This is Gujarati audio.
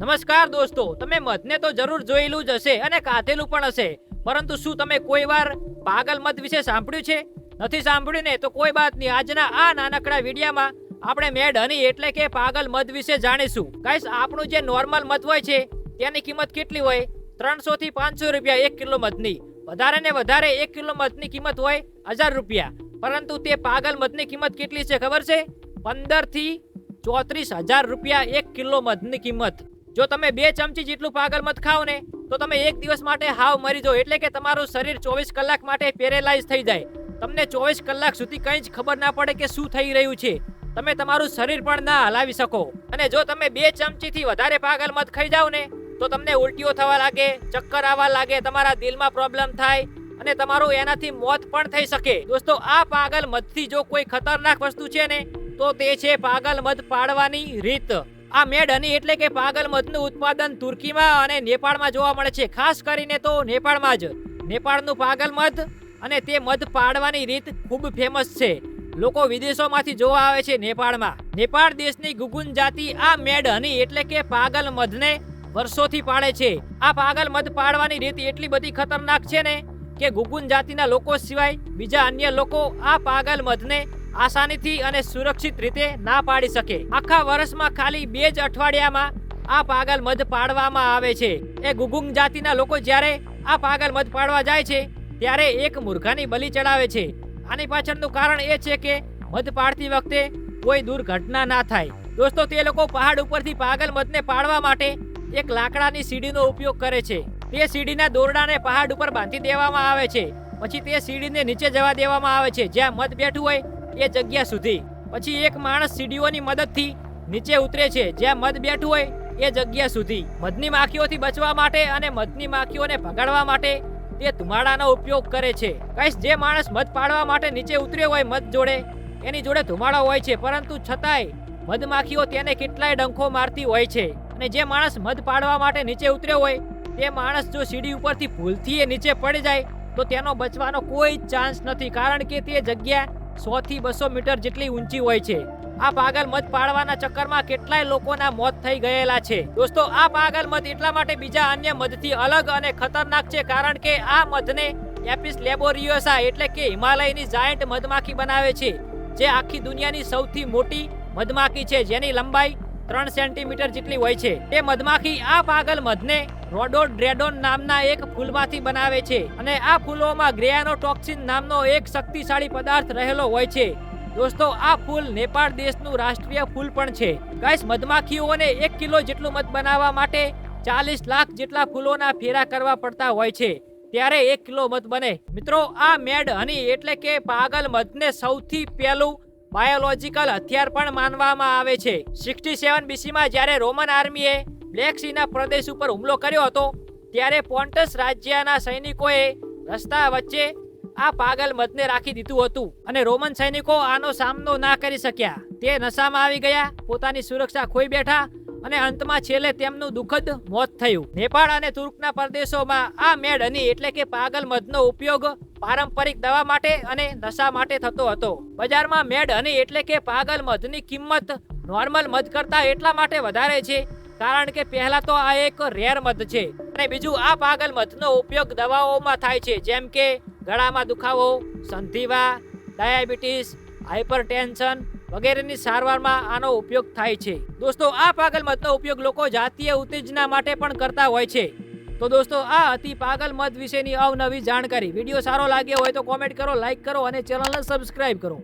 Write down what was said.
નમસ્કાર દોસ્તો, તમે મધને તો જરૂર જોયેલું જ હશે અને કાધેલું પણ હશે. પરંતુ શું તમે કોઈ વાર પાગલ મધ વિશે સાંભળ્યું છે? નથી સાંભળ્યું ને, તો કોઈ વાત નહીં. આજના આ નાનકડા વિડીયામાં આપણે મેડ હની એટલે કે પાગલ મધ વિશે જાણીશું. ગાઈસ, આપણું જે નોર્મલ મધ હોય છે, તેની કિંમત કેટલી હોય? ત્રણસો થી પાંચસો રૂપિયા એક કિલો મધની. વધારે ને વધારે એક કિલો મધની કિંમત હોય હજાર રૂપિયા. પરંતુ તે પાગલ મધની કિંમત કેટલી છે ખબર છે? પંદરથી ચોત્રીસ હજાર રૂપિયા એક કિલો મધની કિંમત. જો તમે બે ચમચી જેટલું પાગલ મત ખાઓ ને, તો તમે એક દિવસ માટે હાવ મરી જાઓ, એટલે કે તમારું શરીર ચોવીસ કલાક માટે પેરેલાઇઝ થઈ જાય. તમને ચોવીસ કલાક સુધી કંઈ જ ખબર ના પડે કે શું થઈ રહ્યું છે. તમે તમારું શરીર પણ ના હલાવી શકો. અને જો તમે બે ચમચીથી વધારે પાગલ મત ખાઈ જાઓ ને, તો તમને ઉલટીઓ થવા લાગે, ચક્કર આવવા લાગે, તમારા દિલમાં પ્રોબ્લેમ થાય અને તમારું એનાથી મોત પણ થઈ શકે. દોસ્તો, આ પાગલ મધથી જો કોઈ ખતરનાક વસ્તુ છે ને, તો તે છે પાગલ મધ પાડવાની રીત. આ મેડ હની એટલે કે પાગલ મધનું ઉત્પાદન તુર્કીમાં અને નેપાળમાં જોવા મળે છે. ખાસ કરીને તો નેપાળમાં જ. નેપાળનું પાગલ મધ અને તે મધ પાડવાની રીત ખૂબ ફેમસ છે. લોકો વિદેશોમાંથી જોવા આવે છે નેપાળમાં. નેપાળ દેશની ગુગુન જાતિ આ મેડ હની એટલે કે પાગલ મધને વર્ષોથી પાડે છે. આ પાગલ મધ પાડવાની રીત એટલી બધી ખતરનાક છે ને કે ગુગુન જાતિના લોકો સિવાય બીજા અન્ય લોકો આ પાગલ મધને આસાનીથી અને સુરક્ષિત રીતે ના પાડી શકે. આખા વર્ષમાં ખાલી બે જ અઠવાડિયામાં આ પાગલ મધ પાડવામાં આવે છે. એ ગુગુંગ જાતિના લોકો જ્યારે આ પાગલ મધ પાડવા જાય છે, ત્યારે એક મુર્ઘાની બલિ ચડાવે છે. આની પાછળનું કારણ એ છે કે મધ પાડતી વખતે કોઈ દુર્ઘટના ના થાય. દોસ્તો, તે લોકો પહાડ ઉપરથી પાગલ મધને પાડવા માટે એક લાકડાની સીડીનો ઉપયોગ કરે છે. તે સીડીના દોરડાને પહાડ ઉપર બાંધી દેવામાં આવે છે. પછી તે સીડીને નીચે જવા દેવામાં આવે છે. જ્યાં મધ બેઠું હોય એ જગ્યા સુધી. પછી એક માણસ સીડીઓની મદદથી નીચે ઉતરે છે. જ્યાં મધ બેઠું હોય એ જગ્યા સુધી. મધની માખીઓથી બચવા માટે અને મધની માખીઓને ભગાડવા માટે તે ધુમાડાનો ઉપયોગ કરે છે. કઈશ જે માણસ મધ પાડવા માટે નીચે ઉતર્યો હોય મધ જોડે, એની જોડે ધુમાડો હોય છે. પરંતુ છતાંય મધમાખીઓ તેને કેટલાય ડંખો મારતી હોય છે. અને જે માણસ મધ પાડવા માટે નીચે ઉતર્યો હોય, તે માણસ જો સીડી ઉપરથી ભૂલથી એ નીચે પડી જાય, તો તેનો બચવાનો કોઈ ચાન્સ નથી. કારણ કે તે જગ્યા સો થી બસો મીટર જેટલી ઊંચી હોય છે. આ પાગલ મધ પાડવાના ચક્કરમાં કેટલાય લોકોના મોત થઈ ગયેલા છે. દોસ્તો, આ પાગલ મધ એટલા માટે બીજા અન્ય મધથી અલગ અને ખતરનાક છે કારણ કે આ મધને એપિસ લેબોરિયોસા એટલે કે હિમાલયની જાયન્ટ મધમાખી બનાવે છે, જે આખી દુનિયાની સૌથી મોટી મધમાખી છે, જેની લંબાઈ ત્રણ સેન્ટીમીટર જેટલી હોય છે. તે મધમાખી આ પાગલ મધને રોડોડ્રેડોન નામના એક ફૂલમાંથી બનાવે છે અને આ ફૂલોમાં ગ્રેયાનોટોક્સિન નામનો એક શક્તિશાળી પદાર્થ રહેલો હોય છે. દોસ્તો, આ ફૂલ નેપાળ દેશનું રાષ્ટ્રીય ફૂલ પણ છે. ગાઈસ, મધમાખીઓને એક કિલો જેટલું મધ બનાવવા માટે ચાલીસ લાખ જેટલા ફૂલોના ફેરા કરવા પડતા હોય છે. ત્યારે એક કિલો મધ બને. મિત્રો, આ મેડ હની એટલે કે પાગલ મધને સૌથી પહેલું બાયોલોજિકલ હથિયાર પણ માનવામાં આવે છે. સિક્સટી સેવન બીસીમાં જ્યારે રોમન આર્મીએ બ્લેક સીના પ્રદેશ ઉપર હુમલો કર્યો હતો, ત્યારે પોન્ટસ રાજ્યના સૈનિકોએ રસ્તા વચ્ચે આ પાગલ મધને રાખી દીધું હતું અને રોમન સૈનિકો આનો સામનો ના કરી શક્યા. તે નશામાં આવી ગયા, પોતાની સુરક્ષા ખોઈ બેઠા અને અંતમાં છેલ્લે તેમનું દુઃખદ મોત થયું. નેપાળ અને તુર્કના પ્રદેશોમાં આ મેડ હની એટલે કે પાગલ મધનો ઉપયોગ પારંપરિક દવા માટે અને નશા માટે થતો હતો. બજારમાં મેડ હની એટલે કે પાગલ મધની કિંમત નોર્મલ મધ કરતા એટલા માટે વધારે છે કારણ કે પહેલા તો આ એક રેર મધ છે અને બીજું આ પાગલ મધનો ઉપયોગ દવાઓમાં થાય છે, જેમ કે ગળામાં દુખાવો, સંધિવા, ડાયાબિટીસ હાઇપરટેન્શન વગેરેની સારવારમાં આનો ઉપયોગ થાય છે. દોસ્તો, આ પાગલ મધનો ઉપયોગ લોકો જાતીય ઉત્તેજના માટે પણ કરતા હોય છે. તો દોસ્તો, આ હતી પાગલ મધ વિશેની અવનવી જાણકારી. વીડિયો સારો લાગ્યો હોય તો કોમેન્ટ કરો, લાઈક કરો અને ચેનલને સબસ્ક્રાઇબ કરો.